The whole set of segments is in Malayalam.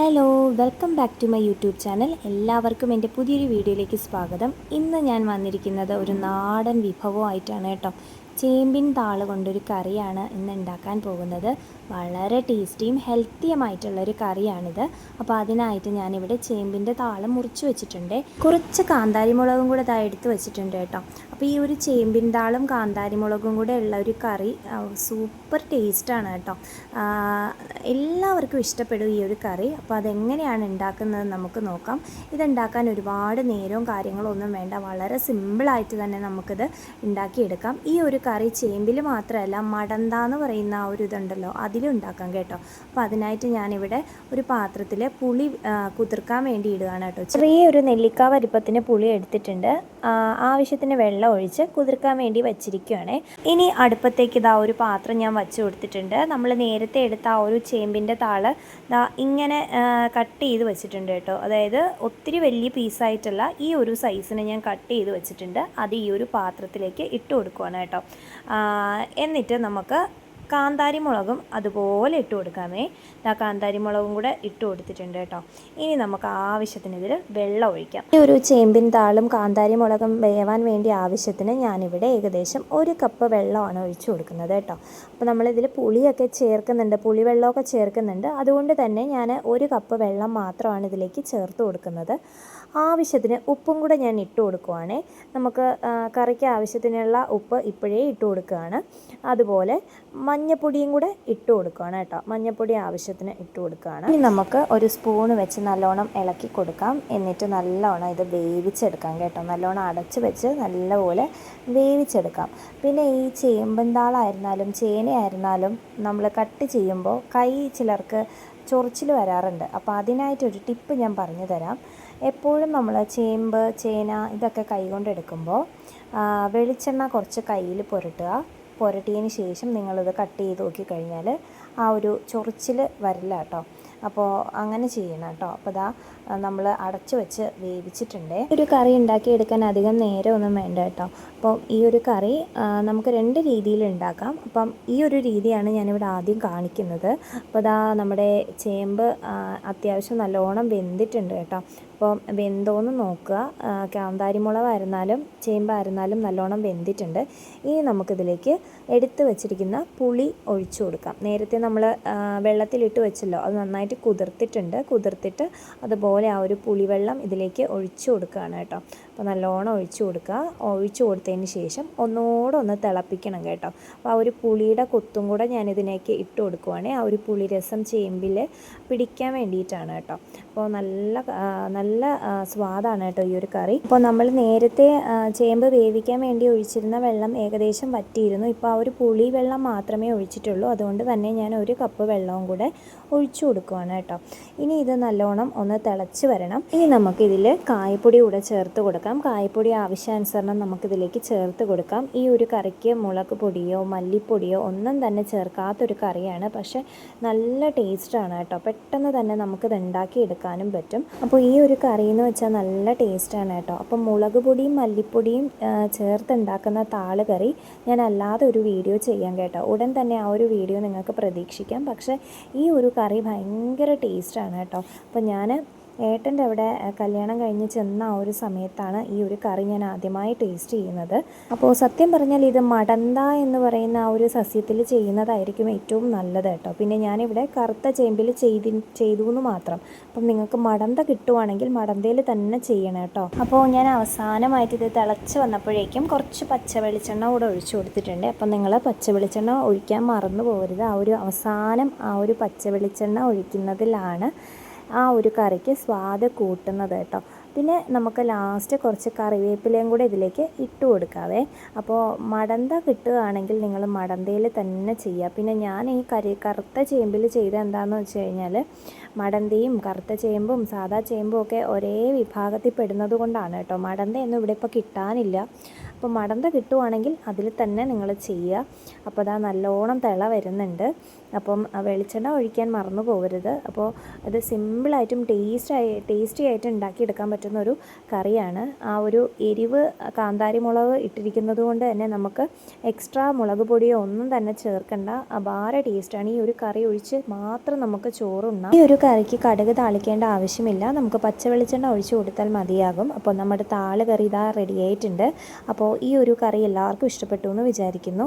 Hello welcome back to my YouTube channel. എല്ലാവർക്കും എന്റെ പുതിയൊരു വീഡിയോയിലേക്ക് സ്വാഗതം. ഇന്ന് ഞാൻ വന്നിരിക്കുന്നത് ഒരു നാടൻ വിഭവമായിട്ടാണ് കേട്ടോ. ചേമ്പിൻ താൾ കൊണ്ടൊരു കറിയാണ് ഇന്ന് ഉണ്ടാക്കാൻ പോകുന്നത്. വളരെ ടേസ്റ്റിയും ഹെൽത്തിയുമായിട്ടുള്ളൊരു കറിയാണിത്. അപ്പോൾ അതിനായിട്ട് ഞാനിവിടെ ചേമ്പിന്റെ താൾ മുറിച്ച് വെച്ചിട്ടുണ്ട്. കുറച്ച് കാന്താരിമുളകും കൂടെ ഇതാ എടുത്ത് വെച്ചിട്ടുണ്ട് കേട്ടോ. അപ്പോൾ ഈ ഒരു ചേമ്പിൻ താളും കാന്താരിമുളകും കൂടെ ഉള്ള ഒരു കറി സൂപ്പർ ടേസ്റ്റാണ് കേട്ടോ. എല്ലാവർക്കും ഇഷ്ടപ്പെടും ഈ ഒരു കറി. അപ്പോൾ അതെങ്ങനെയാണ് ഉണ്ടാക്കുന്നത് നമുക്ക് നോക്കാം. ഇതുണ്ടാക്കാൻ ഒരുപാട് നേരവും കാര്യങ്ങളൊന്നും വേണ്ട. വളരെ സിമ്പിളായിട്ട് തന്നെ നമുക്കിത് ഉണ്ടാക്കിയെടുക്കാം. ഈ ഒരു കറി ചേമ്പിൽ മാത്രമല്ല മടന്ത എന്ന് പറയുന്ന ആ ഒരു ഇതുണ്ടല്ലോ അതിലും ഉണ്ടാക്കാം കേട്ടോ. അപ്പോൾ അതിനായിട്ട് ഞാനിവിടെ ഒരു പാത്രത്തിൽ പുളി കുതിർക്കാൻ വേണ്ടി ഇടുകയാണ് കേട്ടോ. ചെറിയൊരു നെല്ലിക്ക വലിപ്പത്തിന് പുളി എടുത്തിട്ടുണ്ട്. ആവശ്യത്തിന് വെള്ളം ഒഴിച്ച് കുതിർക്കാൻ വേണ്ടി വെച്ചിരിക്കുകയാണ് ഇനി അടുപ്പത്തേക്ക് ഇതാ ഒരു പാത്രം ഞാൻ വച്ച് കൊടുത്തിട്ടുണ്ട്. നമ്മൾ നേരത്തെ എടുത്ത ആ ഒരു ചേമ്പിന്റെ താൾ ഇതാ ഇങ്ങനെ കട്ട് ചെയ്ത് വെച്ചിട്ടുണ്ട് കേട്ടോ. അതായത് ഒത്തിരി വലിയ പീസായിട്ടുള്ള ഈ ഒരു സൈസിന് ഞാൻ കട്ട് ചെയ്ത് വെച്ചിട്ടുണ്ട്. അത് ഈ ഒരു പാത്രത്തിലേക്ക് ഇട്ട് കൊടുക്കുവാണ് കേട്ടോ. എന്നിട്ട് നമുക്ക് കാന്താരി മുളകും അതുപോലെ ഇട്ട് കൊടുക്കാമേ. ആ കാന്താരി മുളകും കൂടെ ഇട്ട് കൊടുത്തിട്ടുണ്ട് കേട്ടോ. ഇനി നമുക്ക് ആവശ്യത്തിന് വെള്ളം ഒഴിക്കാം. ഈ ഒരു ചേമ്പിൻ താളും കാന്താരി മുളകും വേവാൻ വേണ്ടി ആവശ്യത്തിന് ഞാനിവിടെ ഏകദേശം ഒരു കപ്പ് വെള്ളമാണ് ഒഴിച്ചു കൊടുക്കുന്നത് കേട്ടോ. അപ്പോൾ നമ്മളിതിൽ പുളിയൊക്കെ ചേർക്കുന്നുണ്ട് പുളിവെള്ളമൊക്കെ ചേർക്കുന്നുണ്ട്. അതുകൊണ്ട് തന്നെ ഞാൻ ഒരു കപ്പ് വെള്ളം മാത്രമാണ് ഇതിലേക്ക് ചേർത്ത് കൊടുക്കുന്നത്. ആവശ്യത്തിന് ഉപ്പും കൂടെ ഞാൻ ഇട്ട് കൊടുക്കുവാണേ. നമുക്ക് കറിക്ക് ആവശ്യത്തിനുള്ള ഉപ്പ് ഇപ്പോഴേ ഇട്ട് കൊടുക്കുകയാണ്. അതുപോലെ മഞ്ഞപ്പൊടിയും കൂടെ ഇട്ട് കൊടുക്കുകയാണ് കേട്ടോ. മഞ്ഞപ്പൊടി ആവശ്യത്തിന് ഇട്ട് കൊടുക്കുകയാണ്. ഇനി നമുക്ക് ഒരു സ്പൂൺ വെച്ച് നല്ലോണം ഇളക്കി കൊടുക്കാം. എന്നിട്ട് നല്ലോണം ഇത് വേവിച്ചെടുക്കാം കേട്ടോ. നല്ലോണം അടച്ച് വെച്ച് നല്ലപോലെ വേവിച്ചെടുക്കാം. പിന്നെ ഈ ചേമ്പന്താളായിരുന്നാലും ചേനയായിരുന്നാലും നമ്മൾ കട്ട് ചെയ്യുമ്പോൾ കൈ ചിലർക്ക് ചൊറിച്ചിൽ വരാറുണ്ട്. അപ്പോൾ അതിനായിട്ടൊരു ടിപ്പ് ഞാൻ പറഞ്ഞു തരാം. എപ്പോഴും നമ്മൾ ചേമ്പ് ചേന ഇതൊക്കെ കൈകൊണ്ട് എടുക്കുമ്പോൾ വെളിച്ചെണ്ണ കുറച്ച് കയ്യിൽ പുരട്ടുക. പുരട്ടിയതിന് ശേഷം നിങ്ങളിത് കട്ട് ചെയ്ത് നോക്കിക്കഴിഞ്ഞാൽ ആ ഒരു ചൊറിച്ചിൽ വരില്ല കേട്ടോ. അപ്പോൾ അങ്ങനെ ചെയ്യണം കേട്ടോ. അപ്പോൾ ഇതാ നമ്മൾ അടച്ചു വെച്ച് വേവിച്ചിട്ടുണ്ട്. ഒരു കറി ഉണ്ടാക്കിയെടുക്കാൻ അധികം നേരമൊന്നും വേണ്ട കേട്ടോ. അപ്പോൾ ഈ ഒരു കറി നമുക്ക് രണ്ട് രീതിയിൽ ഉണ്ടാക്കാം. അപ്പം ഈ ഒരു രീതിയാണ് ഞാനിവിടെ ആദ്യം കാണിക്കുന്നത്. അപ്പോൾ ഇതാ നമ്മുടെ ചേമ്പ് അത്യാവശ്യം നല്ലോണം വെന്തിട്ടുണ്ട് കേട്ടോ. അപ്പോൾ വെന്തോന്ന് നോക്കുക. ആ, ചേമ്പ് ചേമ്പായിരുന്നാലും നല്ലോണം വെന്തിട്ടുണ്ട്. ഇനി നമുക്കിതിലേക്ക് എടുത്ത് വെച്ചിരിക്കുന്ന പുളി ഒഴിച്ചു കൊടുക്കാം. നേരത്തെ നമ്മൾ വെള്ളത്തിലിട്ട് വെച്ചല്ലോ അത് നന്നായിട്ട് കുതിർത്തിട്ടുണ്ട്. കുതിർത്തിട്ട് അതുപോലെ ആ ഒരു പുളിവെള്ളം ഇതിലേക്ക് ഒഴിച്ചു കൊടുക്കുകയാണ് കേട്ടോ. അപ്പോൾ നല്ലോണം ഒഴിച്ച് കൊടുക്കുക. ഒഴിച്ച് കൊടുത്തതിന് ശേഷം ഒന്നുകൂടെ ഒന്ന് തിളപ്പിക്കണം കേട്ടോ. അപ്പോൾ ആ ഒരു പുളിയുടെ കൊത്തും കൂടെ ഞാനിതിനേക്ക് ഇട്ട് കൊടുക്കുവാണേ. ആ ഒരു പുളി രസം ചേമ്പിൽ പിടിക്കാൻ വേണ്ടിയിട്ടാണ് കേട്ടോ. അപ്പോൾ നല്ല നല്ല സ്വാദാണ് കേട്ടോ ഈ ഒരു കറി. അപ്പോൾ നമ്മൾ നേരത്തെ ചേമ്പ് വേവിക്കാൻ വേണ്ടി ഒഴിച്ചിരുന്ന വെള്ളം ഏകദേശം വറ്റിയിരുന്നു. ഇപ്പോൾ ആ ഒരു പുളി വെള്ളം മാത്രമേ ഒഴിച്ചിട്ടുള്ളൂ. അതുകൊണ്ട് തന്നെ ഞാൻ ഒരു കപ്പ് വെള്ളവും കൂടെ ഒഴിച്ചു കൊടുക്കുവാണ് കേട്ടോ. ഇനി ഇത് നല്ലോണം ഒന്ന് തിളച്ച് വരണം. ഇനി നമുക്കിതിൽ കായപ്പൊടി കൂടെ ചേർത്ത് കൊടുക്കാം. കായപ്പൊടി ആവശ്യാനുസരണം നമുക്കിതിലേക്ക് ചേർത്ത് കൊടുക്കാം. ഈ ഒരു കറിക്ക് മുളക് പൊടിയോ മല്ലിപ്പൊടിയോ ഒന്നും തന്നെ ചേർക്കാത്തൊരു കറിയാണ്. പക്ഷേ നല്ല ടേസ്റ്റാണ് കേട്ടോ. പെട്ടെന്ന് തന്നെ നമുക്കിത് ഉണ്ടാക്കിയെടുക്കാനും പറ്റും. അപ്പോൾ ഈ ഒരു കറി എന്ന് വെച്ചാൽ നല്ല ടേസ്റ്റാണ് കേട്ടോ. അപ്പോൾ മുളക് പൊടിയും മല്ലിപ്പൊടിയും ചേർത്തുണ്ടാക്കുന്ന താളുകറി ഞാൻ അല്ലാതെ ഒരു വീഡിയോ ചെയ്യാം കേട്ടോ. ഉടൻ തന്നെ ആ ഒരു വീഡിയോ നിങ്ങൾക്ക് പ്രതീക്ഷിക്കാം. പക്ഷേ ഈ ഒരു കറി ഭയങ്കര ടേസ്റ്റാണ് കേട്ടോ. അപ്പോൾ ഞാൻ ഏട്ടന്റെ അവിടെ കല്യാണം കഴിഞ്ഞ് ചെന്ന ആ ഒരു സമയത്താണ് ഈ ഒരു കറി ഞാൻ ആദ്യമായി ടേസ്റ്റ് ചെയ്യുന്നത്. അപ്പോൾ സത്യം പറഞ്ഞാൽ ഇത് മടന്ത എന്ന് പറയുന്ന ആ ഒരു സസ്യത്തിൽ ചെയ്യുന്നതായിരിക്കും ഏറ്റവും നല്ലത് കേട്ടോ. പിന്നെ ഞാനിവിടെ കറുത്ത ചേമ്പിൽ ചെയ്തി ചെയ്തു എന്ന് മാത്രം. അപ്പം നിങ്ങൾക്ക് മടന്ത കിട്ടുവാണെങ്കിൽ മടന്തയിൽ തന്നെ ചെയ്യണം കേട്ടോ. അപ്പോൾ ഞാൻ അവസാനമായിട്ട് ഇത് തിളച്ച് വന്നപ്പോഴേക്കും കുറച്ച് പച്ച വെളിച്ചെണ്ണ കൂടെ ഒഴിച്ചു കൊടുത്തിട്ടുണ്ട്. അപ്പം നിങ്ങൾ പച്ച വെളിച്ചെണ്ണ ഒഴിക്കാൻ മറന്നു പോകരുത്. ആ ഒരു അവസാനം ആ ഒരു പച്ച വെളിച്ചെണ്ണ ഒഴിക്കുന്നതിലാണ് ആ ഒരു കറിക്ക് സ്വാദ് കൂട്ടുന്നത് കേട്ടോ. പിന്നെ നമുക്ക് ലാസ്റ്റ് കുറച്ച് കറിവേപ്പിലയും കൂടെ ഇതിലേക്ക് ഇട്ട് കൊടുക്കാവേ. അപ്പോൾ മടന്ത കിട്ടുകയാണെങ്കിൽ നിങ്ങൾ മടന്തയിൽ തന്നെ ചെയ്യുക. പിന്നെ ഞാൻ ഈ കറി കറുത്ത ചേമ്പിൽ ചെയ്ത എന്താണെന്ന് വെച്ച് കഴിഞ്ഞാൽ മടന്തയും കറുത്ത ചേമ്പും സാദാ ചേമ്പും ഒക്കെ ഒരേ വിഭാഗത്തിൽ പെടുന്നത് കൊണ്ടാണ് കേട്ടോ. മടന്തയൊന്നും ഇവിടെ ഇപ്പോൾ കിട്ടാനില്ല. അപ്പോൾ മടന്ത കിട്ടുവാണെങ്കിൽ അതിൽ തന്നെ നിങ്ങൾ ചെയ്യുക. അപ്പോൾ അതാ നല്ലോണം തിള വരുന്നുണ്ട്. അപ്പം വെളിച്ചെണ്ണ ഒഴിക്കാൻ മറന്നു പോകരുത്. അപ്പോൾ ഇത് സിമ്പിളായിട്ടും ടേസ്റ്റായി ടേസ്റ്റി ആയിട്ട് ഉണ്ടാക്കിയെടുക്കാൻ പറ്റുന്ന ഒരു കറിയാണ്. ആ ഒരു എരിവ് കാന്താരി മുളക് ഇട്ടിരിക്കുന്നത് കൊണ്ട് തന്നെ നമുക്ക് എക്സ്ട്രാ മുളക് പൊടിയോ ഒന്നും തന്നെ ചേർക്കണ്ട. അപാര ടേസ്റ്റാണ് ഈ ഒരു കറി ഒഴിച്ച് മാത്രം നമുക്ക് ചോറുണ്ണാം. ഈ ഒരു കറിക്ക് കടുക് താളിക്കേണ്ട ആവശ്യമില്ല. നമുക്ക് പച്ച വെളിച്ചെണ്ണ ഒഴിച്ച് കൊടുത്താൽ മതിയാകും. അപ്പോൾ നമ്മുടെ താൾ കറി ഇതാ റെഡി ആയിട്ടുണ്ട്. അപ്പോൾ ഈ ഒരു കറി എല്ലാവർക്കും ഇഷ്ടപ്പെട്ടു എന്ന് വിചാരിക്കുന്നു.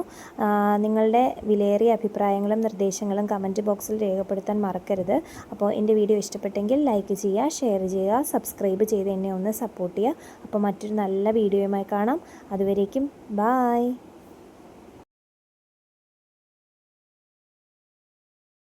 നിങ്ങളുടെ വിലയേറിയ അഭിപ്രായങ്ങളും നിർദ്ദേശങ്ങളും കമന്റ് ബോക്സിൽ രേഖപ്പെടുത്താൻ മറക്കരുത്. അപ്പോൾ എന്റെ വീഡിയോ ഇഷ്ടപ്പെട്ടെങ്കിൽ ലൈക്ക് ചെയ്യുക ഷെയർ ചെയ്യുക സബ്സ്ക്രൈബ് ചെയ്ത് എന്നെ ഒന്ന് സപ്പോർട്ട് ചെയ്യുക. അപ്പോൾ മറ്റൊരു നല്ല വീഡിയോയുമായി കാണാം. അതുവരേക്കും ബായ്